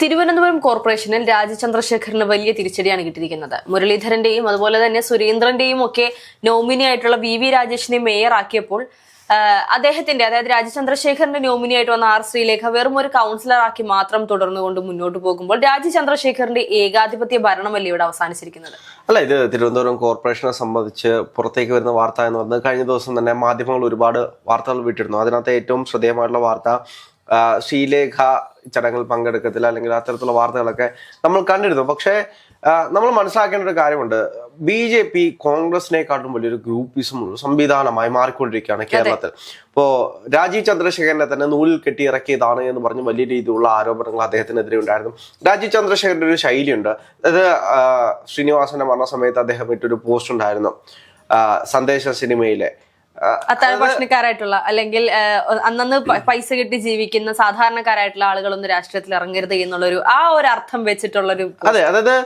തിരുവനന്തപുരം കോർപ്പറേഷനിൽ രാജ ചന്ദ്രശേഖറിന് വലിയ തിരിച്ചടിയാണ് കിട്ടിയിരിക്കുന്നത്. മുരളീധരന്റെയും അതുപോലെ തന്നെ സുരേന്ദ്രന്റെയും ഒക്കെ നോമിനി ആയിട്ടുള്ള വി വി രാജേഷിനെ മേയർ ആക്കിയപ്പോൾ അദ്ദേഹത്തിന്റെ അതായത് രാജചന്ദ്രശേഖറിന്റെ നോമിനി ആയിട്ട് വന്ന ആർ ശ്രീലേഖ വെറും ഒരു കൗൺസിലർ ആക്കി മാത്രം തുടർന്നുകൊണ്ട് മുന്നോട്ട് പോകുമ്പോൾ രാജചന്ദ്രശേഖറിന്റെ ഏകാധിപത്യ ഭരണമല്ലേ ഇവിടെ അവസാനിച്ചിരിക്കുന്നത്? അല്ല ഇത് തിരുവനന്തപുരം കോർപ്പറേഷനെ സംബന്ധിച്ച് പുറത്തേക്ക് വരുന്ന വാർത്ത എന്ന് പറഞ്ഞത് കഴിഞ്ഞ ദിവസം തന്നെ മാധ്യമങ്ങൾ ഒരുപാട് വാർത്തകൾ വിട്ടിരുന്നു. അതിനകത്ത് ഏറ്റവും ശ്രദ്ധേയമായിട്ടുള്ള വാർത്ത ശ്രീലേഖ ചടങ്ങിൽ പങ്കെടുക്കത്തില്ല അല്ലെങ്കിൽ അത്തരത്തിലുള്ള വാർത്തകളൊക്കെ നമ്മൾ കണ്ടിരുന്നു. പക്ഷേ നമ്മൾ മനസ്സിലാക്കേണ്ട ഒരു കാര്യമുണ്ട്. ബി ജെ പി കോൺഗ്രസിനെക്കാട്ടും വലിയൊരു ഗ്രൂപ്പിസം സംവിധാനമായി മാറിക്കൊണ്ടിരിക്കുകയാണ് കേരളത്തിൽ. ഇപ്പോ രാജീവ് ചന്ദ്രശേഖരനെ തന്നെ നൂലിൽ കെട്ടിയിറക്കിയതാണ് എന്ന് പറഞ്ഞ് വലിയ രീതിയിലുള്ള ആരോപണങ്ങൾ അദ്ദേഹത്തിനെതിരെ ഉണ്ടായിരുന്നു. രാജീവ് ചന്ദ്രശേഖരന്റെ ഒരു ശൈലിയുണ്ട്. അത് ശ്രീനിവാസന്റെ മരണ സമയത്ത് അദ്ദേഹം ഇട്ടൊരു പോസ്റ്റ് ഉണ്ടായിരുന്നു. സന്ദേശ സിനിമയിലെ അത്താഴ ഭക്ഷണക്കാരായിട്ടുള്ള അല്ലെങ്കിൽ അന്നന്ന് പൈസ കിട്ടി ജീവിക്കുന്ന സാധാരണക്കാരായിട്ടുള്ള ആളുകളൊന്നും രാഷ്ട്രീയത്തിൽ ഇറങ്ങരുത് എന്നുള്ളൊരു ആ ഒരു അർത്ഥം വെച്ചിട്ടുള്ളൊരു അതെ അതായത്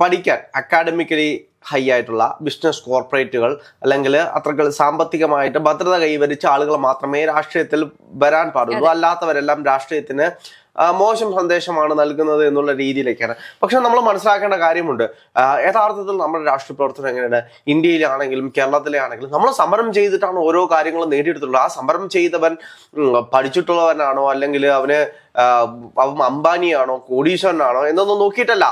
പഠിക്കാൻ അക്കാഡമിക്കലി ഹൈ ആയിട്ടുള്ള ബിസിനസ് കോർപ്പറേറ്റുകൾ അല്ലെങ്കിൽ അത്രകൾ സാമ്പത്തികമായിട്ട് ഭദ്രത കൈവരിച്ച ആളുകൾ മാത്രമേ രാഷ്ട്രീയത്തിൽ വരാൻ പാടുള്ളൂ. അല്ലാത്തവരെല്ലാം രാഷ്ട്രീയത്തിന് മോശം സന്ദേശമാണ് നൽകുന്നത് എന്നുള്ള രീതിയിലേക്കാണ് പക്ഷെ നമ്മൾ മനസ്സിലാക്കേണ്ട കാര്യമുണ്ട്. യഥാർത്ഥത്തിൽ നമ്മുടെ രാഷ്ട്രീയ പ്രവർത്തനം എങ്ങനെയാണ്? ഇന്ത്യയിലാണെങ്കിലും കേരളത്തിലെ ആണെങ്കിലും നമ്മൾ സമരം ചെയ്തിട്ടാണ് ഓരോ കാര്യങ്ങളും നേടിയെടുത്തുള്ളത് ആ സമരം ചെയ്തവൻ പഠിച്ചിട്ടുള്ളവനാണോ? അല്ലെങ്കിൽ അവന് അവൻ അംബാനിയാണോ കോടീശ്വരനാണോ എന്നൊന്നും നോക്കിയിട്ടല്ല.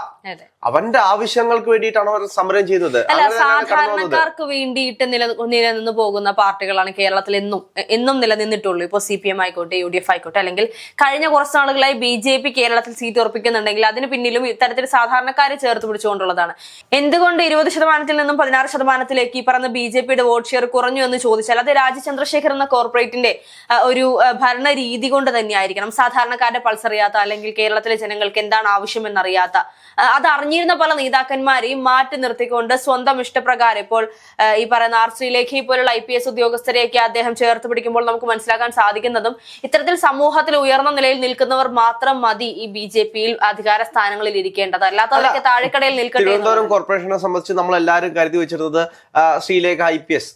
അവന്റെ ആവശ്യങ്ങൾക്ക് വേണ്ടിയിട്ടാണ് അവർ സമരം വന്നത്. സാധാരണക്കാർക്ക് വേണ്ടിയിട്ട് നില നിലനിന്ന് പോകുന്ന പാർട്ടികളാണ് കേരളത്തിൽ എന്നും എന്നും നിലനിന്നിട്ടുള്ളൂ. ഇപ്പോൾ സി പി എം ആയിക്കോട്ടെ യു ഡി എഫ് ആയിക്കോട്ടെ അല്ലെങ്കിൽ കഴിഞ്ഞ കുറച്ച് നാളുകളായി ബി ജെ പി കേരളത്തിൽ സീറ്റ് ഉറപ്പിക്കുന്നുണ്ടെങ്കിൽ അതിന് പിന്നിലും ഇത്തരത്തിൽ സാധാരണക്കാരെ ചേർത്ത് പിടിച്ചുകൊണ്ടുള്ളതാണ്. എന്തുകൊണ്ട് ഇരുപത് ശതമാനത്തിൽ നിന്നും പതിനാറ് ശതമാനത്തിലേക്ക് ഈ പറഞ്ഞ ബി ജെ പിയുടെ വോട്ട് ഷെയർ കുറഞ്ഞു എന്ന് ചോദിച്ചാൽ അത് രാജ്യ ചന്ദ്രശേഖർ എന്ന കോർപ്പറേറ്റിന്റെ ഒരു ഭരണ രീതി കൊണ്ട് തന്നെയായിരിക്കണം. സാധാരണക്കാരുടെ പൾസ് അറിയാത്ത അല്ലെങ്കിൽ കേരളത്തിലെ ജനങ്ങൾക്ക് എന്താണ് ആവശ്യമെന്നറിയാത്ത. അത് അറിഞ്ഞിരുന്ന പല നേതാക്കന്മാരെയും മാറ്റി നിർത്തിക്കൊണ്ട് സ്വന്തം ഇഷ്ടപ്രകാരം ഇപ്പോൾ ഈ പറയുന്ന ആർ ശ്രീലേഖി പോലുള്ള ഐ പി എസ് ഉദ്യോഗസ്ഥരെയൊക്കെ അദ്ദേഹം ചേർത്ത് പിടിക്കുമ്പോൾ നമുക്ക് മനസ്സിലാക്കാൻ സാധിക്കുന്നതും ഇത്തരത്തിൽ സമൂഹത്തിൽ ഉയർന്ന നിലയിൽ നിൽക്കുന്നവർ മാത്രം മതി ഈ ബി ജെ പിയിൽ അധികാര സ്ഥാനങ്ങളിൽ ഇരിക്കേണ്ടത്. അല്ലാത്തവരൊക്കെ താഴെക്കടയിൽ നിൽക്കേണ്ടത് തിരുവനന്തപുരം കോർപ്പറേഷനെ സംബന്ധിച്ച് നമ്മൾ എല്ലാവരും കരുതി വെച്ചിരുന്നത് ശ്രീലേഖ ഐ പി എസ്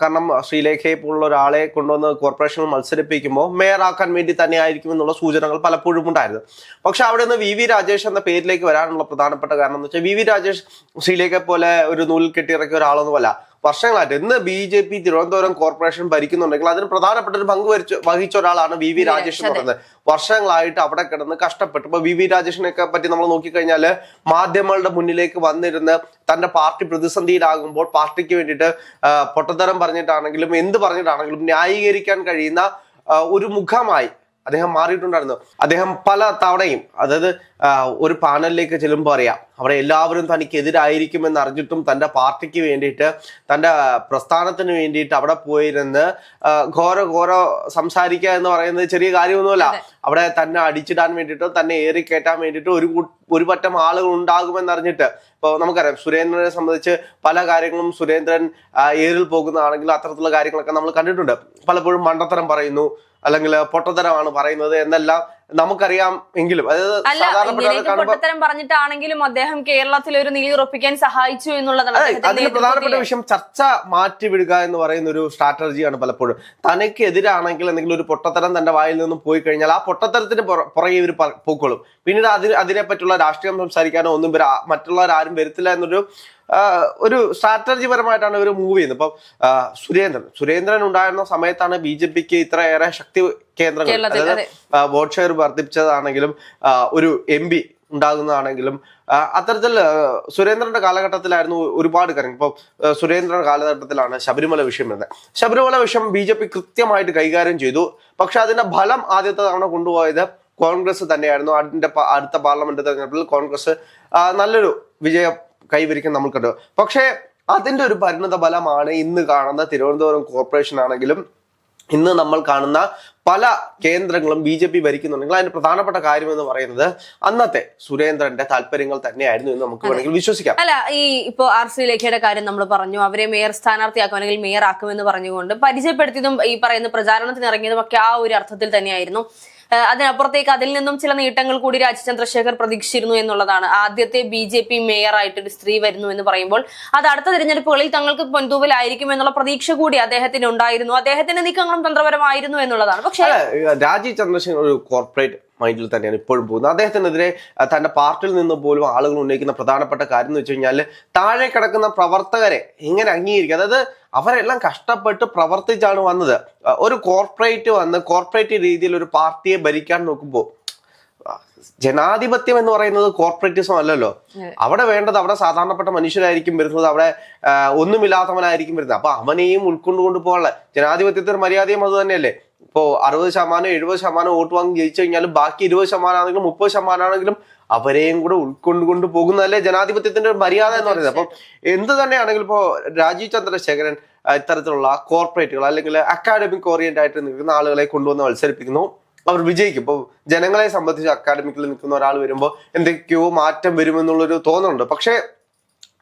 കാരണം ശ്രീലേഖയെ പോലുള്ള ഒരാളെ കൊണ്ടുവന്ന് കോർപ്പറേഷനിൽ മത്സരിപ്പിക്കുമ്പോൾ മേയറാക്കാൻ വേണ്ടി തന്നെ ആയിരിക്കും എന്നുള്ള സൂചനകൾ പലപ്പോഴും ഉണ്ടായിരുന്നു. പക്ഷെ അവിടെ നിന്ന് വി വി രാജേഷ് എന്ന പേരിലേക്ക് വരാനുള്ള പ്രധാനപ്പെട്ട കാരണം എന്ന് വെച്ചാൽ വി വി രാജേഷ് ശ്രീലേഖയെ പോലെ ഒരു നൂലിൽ കെട്ടിയിറക്കിയ ഒരാളൊന്നുമല്ല. വർഷങ്ങളായിട്ട്. ഇന്ന് B J P Thiruvananthapuram corporation ഭരിക്കുന്നുണ്ടെങ്കിൽ അതിന് പ്രധാനപ്പെട്ട ഒരു പങ്ക് വരിച്ച വഹിച്ച ഒരാളാണ് വി വി രാജേഷ് എന്ന് പറയുന്നത്. വർഷങ്ങളായിട്ട് അവിടെ കിടന്ന് കഷ്ടപ്പെട്ടു ഇപ്പൊ വി വി രാജേഷിനെയൊക്കെ പറ്റി നമ്മൾ നോക്കിക്കഴിഞ്ഞാൽ മാധ്യമങ്ങളുടെ മുന്നിലേക്ക് വന്നിരുന്ന് തന്റെ പാർട്ടി പ്രതിസന്ധിയിലാകുമ്പോൾ പാർട്ടിക്ക് വേണ്ടിയിട്ട് പൊട്ടത്തരം പറഞ്ഞിട്ടാണെങ്കിലും എന്ത് പറഞ്ഞിട്ടാണെങ്കിലും ന്യായീകരിക്കാൻ കഴിയുന്ന ഒരു മുഖമായി അദ്ദേഹം മാറിയിട്ടുണ്ടായിരുന്നു. അദ്ദേഹം പല തവണയും അതായത് ഒരു പാനലിലേക്ക് ചെല്ലുമ്പോൾ അറിയാം അവിടെ എല്ലാവരും തനിക്കെതിരായിരിക്കുമെന്ന് അറിഞ്ഞിട്ടും തന്റെ പാർട്ടിക്ക് വേണ്ടിയിട്ട് തന്റെ പ്രസ്ഥാനത്തിന് വേണ്ടിയിട്ട് അവിടെ പോയിരുന്ന് ഘോര ഘോര സംസാരിക്കുക എന്ന് പറയുന്നത് ചെറിയ കാര്യമൊന്നുമല്ല. അവിടെ തന്നെ അടിച്ചിടാൻ വേണ്ടിയിട്ടോ തന്നെ ഏറിക്കയറ്റാൻ വേണ്ടിയിട്ട് ഒരു ഒരു പറ്റം ആളുകൾ ഉണ്ടാകുമെന്ന് അറിഞ്ഞിട്ട് ഇപ്പോൾ നമുക്കറിയാം സുരേന്ദ്രനെ സംബന്ധിച്ച് പല കാര്യങ്ങളും സുരേന്ദ്രൻ ഏറിൽ പോകുന്നതാണെങ്കിലും അത്തരത്തിലുള്ള കാര്യങ്ങളൊക്കെ നമ്മൾ കണ്ടിട്ടുണ്ട്. പലപ്പോഴും മണ്ടത്തരം പറയുന്നു അല്ലെങ്കിൽ പൊട്ടത്തരമാണ് പറയുന്നത് എന്നെല്ലാം നമുക്കറിയാം എങ്കിലും. അതായത് പൊട്ടത്തരം പറഞ്ഞിട്ടാണെങ്കിലും അദ്ദേഹം കേരളത്തിൽ ഒരു നില ഉറപ്പിക്കാൻ സഹായിച്ചു എന്നുള്ളതാണ് അതിന് പ്രധാനപ്പെട്ട വിഷയം ചർച്ച മാറ്റി വിടുക എന്ന് പറയുന്ന ഒരു സ്ട്രാറ്റജിയാണ് പലപ്പോഴും. തനിക്ക് എതിരാണെങ്കിൽ എന്തെങ്കിലും ഒരു പൊട്ടത്തരം തന്റെ വായിൽ നിന്നും പോയി കഴിഞ്ഞാൽ ആ പൊട്ടത്തരത്തിന് പുറ- പുറകെ ഇവർ പോക്കോളും പിന്നീട് അതിന് അതിനെ പറ്റിയുള്ള രാഷ്ട്രീയം സംസാരിക്കാനോ ഒന്നും മറ്റുള്ളവരാരും വരുത്തില്ല എന്നൊരു ഒരു സ്ട്രാറ്റജി പരമായിട്ടാണ് ഇവർ മൂവ് ചെയ്യുന്നത്. ഇപ്പം സുരേന്ദ്രൻ. സുരേന്ദ്രൻ ഉണ്ടായിരുന്ന സമയത്താണ് ബി ജെ പിക്ക് ഇത്രയേറെ ശക്തി കേന്ദ്രങ്ങൾ. അതായത് വോട്ട് ഷെയർ വർദ്ധിപ്പിച്ചതാണെങ്കിലും ഒരു എം പി ഉണ്ടാകുന്നതാണെങ്കിലും അത്തരത്തിൽ സുരേന്ദ്രന്റെ കാലഘട്ടത്തിലായിരുന്നു ഒരുപാട് കാര്യങ്ങൾ. ഇപ്പൊ സുരേന്ദ്രൻ സുരേന്ദ്രന്റെ കാലഘട്ടത്തിലാണ് ശബരിമല വിഷയം വരുന്നത്. ശബരിമല വിഷയം ബി ജെ പി കൃത്യമായിട്ട് കൈകാര്യം ചെയ്തു. പക്ഷെ അതിന്റെ ഫലം ആദ്യത്തെ തവണ കൊണ്ടുപോയത് കോൺഗ്രസ് തന്നെയായിരുന്നു. അതിന്റെ അടുത്ത പാർലമെന്റ് തെരഞ്ഞെടുപ്പിൽ കോൺഗ്രസ് നല്ലൊരു വിജയം കൈവരിക്കാൻ നമുക്കുണ്ട് കണ്ടു പക്ഷേ അതിന്റെ ഒരു പരിണത ഫലമാണ് ഇന്ന് കാണുന്ന തിരുവനന്തപുരം കോർപ്പറേഷൻ ആണെങ്കിലും ഇന്ന് നമ്മൾ കാണുന്ന പല കേന്ദ്രങ്ങളും ബി ജെ പി ഭരിക്കുന്നുണ്ടെങ്കിൽ അതിന്റെ പ്രധാനപ്പെട്ട കാര്യം എന്ന് പറയുന്നത് അന്നത്തെ സുരേന്ദ്രന്റെ താല്പര്യങ്ങൾ തന്നെയായിരുന്നു എന്ന് നമുക്ക് വേണമെങ്കിൽ വിശ്വസിക്കാം. അല്ല ഈ ഇപ്പോ ആർ സി ലേഖയുടെ കാര്യം നമ്മൾ പറഞ്ഞു അവരെ മേയർ സ്ഥാനാർത്ഥിയാക്കും അല്ലെങ്കിൽ മേയർ ആക്കുമെന്ന് പറഞ്ഞുകൊണ്ട് പരിചയപ്പെടുത്തിയതും ഈ പറയുന്ന പ്രചാരണത്തിന് ഇറങ്ങിയതും ഒക്കെ ആ ഒരു അർത്ഥത്തിൽ തന്നെയായിരുന്നു. അതിനപ്പുറത്തേക്ക് അതിൽ നിന്നും ചില നീട്ടങ്ങൾ കൂടി രാജ് ചന്ദ്രശേഖർ പ്രതീക്ഷിച്ചിരുന്നു എന്നുള്ളതാണ്. ആദ്യത്തെ ബി ജെ പി മേയറായിട്ട് ഒരു സ്ത്രീ വരുന്നു എന്ന് പറയുമ്പോൾ അത് അടുത്ത തിരഞ്ഞെടുപ്പുകളിൽ തങ്ങൾക്ക് പൊൻതൂവലായിരിക്കും എന്നുള്ള പ്രതീക്ഷ കൂടി അദ്ദേഹത്തിന് ഉണ്ടായിരുന്നു. അദ്ദേഹത്തിന്റെ നീക്കങ്ങളും തന്ത്രപരമായിരുന്നു എന്നുള്ളതാണ്. പക്ഷേ രാജീവ് ചന്ദ്രശേഖർ ഒരു കോർപ്പറേറ്റ് മൈൻഡിൽ തന്നെയാണ് ഇപ്പോഴും പോകുന്നത്. അദ്ദേഹത്തിനെതിരെ തന്റെ പാർട്ടിയിൽ നിന്ന് പോലും ആളുകൾ ഉന്നയിക്കുന്ന പ്രധാനപ്പെട്ട കാര്യം എന്ന് വെച്ച് കഴിഞ്ഞാൽ താഴെ കിടക്കുന്ന പ്രവർത്തകരെ എങ്ങനെ അംഗീകരിക്കുക. അതായത് അവരെല്ലാം കഷ്ടപ്പെട്ട് പ്രവർത്തിച്ചാണ് വന്നത്. ഒരു കോർപ്പറേറ്റ് വന്ന് കോർപ്പറേറ്റ് രീതിയിൽ ഒരു പാർട്ടിയെ ഭരിക്കാൻ നോക്കുമ്പോൾ ജനാധിപത്യം എന്ന് പറയുന്നത് കോർപ്പറേറ്റിസം അല്ലല്ലോ. അവിടെ വേണ്ടത് അവിടെ സാധാരണപ്പെട്ട മനുഷ്യരായിരിക്കും വരുന്നത് അവിടെ ഒന്നുമില്ലാത്തവനായിരിക്കും വരുന്നത്. അപ്പൊ അവനെയും ഉൾക്കൊണ്ടുകൊണ്ട് പോകാനുള്ള ജനാധിപത്യത്തിന് മര്യാദയും അത് തന്നെയല്ലേ? ഇപ്പോ അറുപത് ശതമാനം എഴുപത് ശതമാനം വോട്ട് വാങ്ങി ജയിച്ചു കഴിഞ്ഞാലും ബാക്കി ഇരുപത് ശതമാനം ആണെങ്കിലും മുപ്പത് ശതമാനം ആണെങ്കിലും അവരെയും കൂടെ ഉൾക്കൊണ്ടുകൊണ്ട് പോകുന്നതല്ലേ ജനാധിപത്യത്തിന്റെ ഒരു മര്യാദ എന്ന് പറയുന്നത്. അപ്പം എന്ത് തന്നെയാണെങ്കിലും ഇപ്പോ രാജീവ് ചന്ദ്രശേഖരൻ ഇത്തരത്തിലുള്ള കോർപ്പറേറ്റുകൾ അല്ലെങ്കിൽ അക്കാഡമിക് ഓറിയന്റ് ആയിട്ട് നിൽക്കുന്ന ആളുകളെ കൊണ്ടുവന്ന് മത്സരിപ്പിക്കുന്നു. അവർ വിജയിക്കും. ഇപ്പോൾ ജനങ്ങളെ സംബന്ധിച്ച് അക്കാഡമിക്കിൽ നിൽക്കുന്ന ഒരാൾ വരുമ്പോൾ എന്തൊക്കെയോ മാറ്റം വരുമെന്നുള്ളൊരു തോന്നുന്നുണ്ട് പക്ഷേ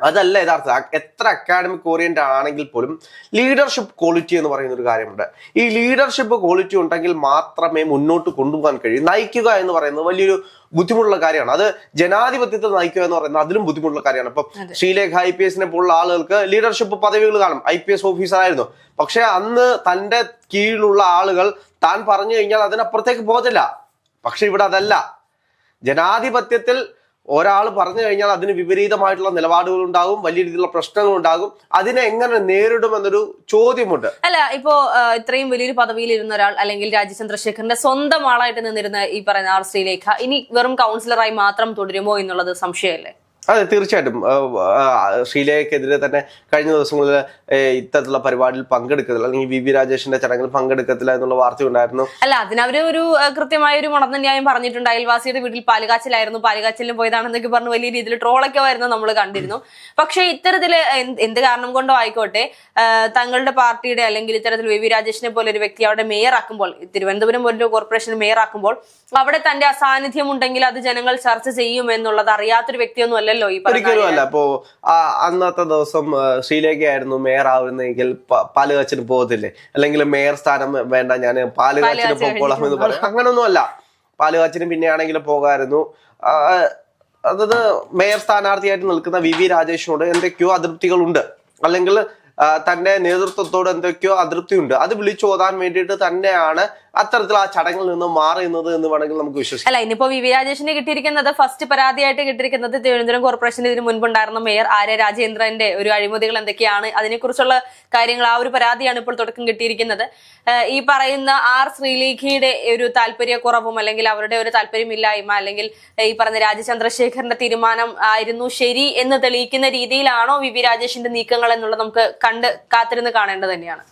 അതല്ല യഥാർത്ഥ. എത്ര അക്കാഡമിക് ഓറിയന്റ് ആണെങ്കിൽ പോലും ലീഡർഷിപ്പ് ക്വാളിറ്റി എന്ന് പറയുന്ന ഒരു കാര്യമുണ്ട്. ഈ ലീഡർഷിപ്പ് ക്വാളിറ്റി ഉണ്ടെങ്കിൽ മാത്രമേ മുന്നോട്ട് കൊണ്ടുപോകാൻ കഴിയൂ. നയിക്കുക എന്ന് പറയുന്നത് വലിയൊരു ബുദ്ധിമുട്ടുള്ള കാര്യമാണ്. അത് ജനാധിപത്യത്തെ നയിക്കുക എന്ന് പറയുന്നത് അതിലും ബുദ്ധിമുട്ടുള്ള കാര്യമാണ്. ഇപ്പം ശ്രീലേഖ ഐ പി എസിനെ പോലുള്ള ആളുകൾക്ക് ലീഡർഷിപ്പ് പദവികൾ കാണും. ഐ പി എസ് ഓഫീസറായിരുന്നു പക്ഷെ അന്ന് തന്റെ കീഴിലുള്ള ആളുകൾ താൻ പറഞ്ഞു കഴിഞ്ഞാൽ അതിനപ്പുറത്തേക്ക് പോകത്തില്ല. പക്ഷെ ഇവിടെ അതല്ല. ജനാധിപത്യത്തിൽ ഒരാൾ പറഞ്ഞു കഴിഞ്ഞാൽ അതിന് വിപരീതമായിട്ടുള്ള നിലപാടുകൾ ഉണ്ടാകും വലിയ രീതിയിലുള്ള പ്രശ്നങ്ങൾ ഉണ്ടാകും അതിനെ എങ്ങനെ നേരിടുമെന്നൊരു ചോദ്യമുണ്ട്. അല്ല ഇപ്പോ ഇത്രയും വലിയൊരു പദവിയിൽ ഇരുന്ന ഒരാൾ അല്ലെങ്കിൽ രാജീവ് ചന്ദ്രശേഖരന്റെ സ്വന്തം ആളായിട്ട് നിന്നിരുന്ന ഈ പറയുന്ന ആർ ശ്രീലേഖ ഇനി വെറും കൗൺസിലറായി മാത്രം തുടരുമോ എന്നുള്ളത് സംശയമല്ലേ? അതെ തീർച്ചയായിട്ടും. ആ, തന്നെ കഴിഞ്ഞ ദിവസങ്ങളിൽ ഇത്തരത്തിലുള്ള പരിപാടിയിൽ പങ്കെടുക്കത്തില്ല. അല്ലെങ്കിൽ വി വി രാജേഷിന്റെ ചടങ്ങിൽ പങ്കെടുക്കത്തില്ല എന്നുള്ള വാർത്ത ഉണ്ടായിരുന്നു അല്ല അതിനവര് ഒരു കൃത്യമായ ഒരു മുടന്ന ന്യായം പറഞ്ഞിട്ടുണ്ട്. അയൽവാസിയുടെ വീട്ടിൽ പാലുകാച്ചിലായിരുന്നു. പാലുകാച്ചിലും പോയതാണെന്നൊക്കെ പറഞ്ഞ് വലിയ രീതിയിൽ ട്രോളൊക്കെ വരുന്നത് നമ്മൾ കണ്ടിരുന്നു. പക്ഷേ ഇത്തരത്തിൽ എന്ത് കാരണം കൊണ്ടോ ആയിക്കോട്ടെ തങ്ങളുടെ പാർട്ടിയുടെ അല്ലെങ്കിൽ ഇത്തരത്തിൽ വി വി രാജേഷിനെ പോലെ ഒരു വ്യക്തി അവിടെ മേയർ ആക്കുമ്പോൾ തിരുവനന്തപുരം പോലൊരു കോർപ്പറേഷൻ മേയർ ആക്കുമ്പോൾ അവിടെ തന്റെ അസാന്നിധ്യം ഉണ്ടെങ്കിൽ അത് ജനങ്ങൾ ചർച്ച ചെയ്യും എന്നുള്ളത് അറിയാത്തൊരു വ്യക്തിയൊന്നും ഈ ഒരിക്കലും അല്ല. ഇപ്പോ ആ, അന്നത്തെ ദിവസം ശ്രീലേഖയായിരുന്നു മേയർ ആവുന്നെങ്കിൽ പാൽ പാലുകാച്ചിന് പോകത്തില്ലേ? അല്ലെങ്കിൽ മേയർ സ്ഥാനം വേണ്ട ഞാൻ പാലുകാച്ചിന് പാലുകാച്ചിന് പോകോളാം എന്ന് പറയും. അങ്ങനൊന്നും അല്ല. പാലുകാച്ചിന് പിന്നെ ആണെങ്കിൽ പോകായിരുന്നു. ആ, അതായത് മേയർ സ്ഥാനാർത്ഥിയായിട്ട് നിൽക്കുന്ന വി വി രാജേഷിനോട് എന്തൊക്കെയോ അതൃപ്തികളുണ്ട്. അല്ലെങ്കിൽ തന്റെ നേതൃത്വത്തോട് എന്തൊക്കെയോ അതൃപ്തിയുണ്ട്. അത് വിളിച്ചോതാൻ വേണ്ടിയിട്ട് തന്നെയാണ് അത്തരത്തിൽ ആ ചടങ്ങിൽ നിന്ന് മാറുന്നത് എന്ന് വേണമെങ്കിൽ നമുക്ക് വിശ്വസിക്കാം. അല്ല ഇനിയിപ്പോ വി രാജേഷിന് കിട്ടിയിരിക്കുന്നത് ഫസ്റ്റ് പരാതിയായിട്ട് കിട്ടിയിരിക്കുന്നത് തിരുവനന്തപുരം കോർപ്പറേഷന് ഇതിന് മുൻപുണ്ടായിരുന്ന മേയർ ആര്യ രാജേന്ദ്രന്റെ ഒരു അഴിമതികൾ എന്തൊക്കെയാണ് അതിനെക്കുറിച്ചുള്ള കാര്യങ്ങൾ ആ ഒരു പരാതിയാണ് ഇപ്പോൾ തുടക്കം കിട്ടിയിരിക്കുന്നത്. ഈ പറയുന്ന ആർ ശ്രീലേഖയുടെ ഒരു താല്പര്യക്കുറവും അല്ലെങ്കിൽ അവരുടെ ഒരു താല്പര്യമില്ലായ്മ അല്ലെങ്കിൽ ഈ പറഞ്ഞ രാജ ചന്ദ്രശേഖരന്റെ തീരുമാനം ആയിരുന്നു ശരി എന്ന് തെളിയിക്കുന്ന രീതിയിലാണോ വി വി രാജേഷിന്റെ നീക്കങ്ങൾ എന്നുള്ളത് നമുക്ക് കണ്ട് കാത്തിരുന്ന് കാണേണ്ടത് തന്നെയാണ്.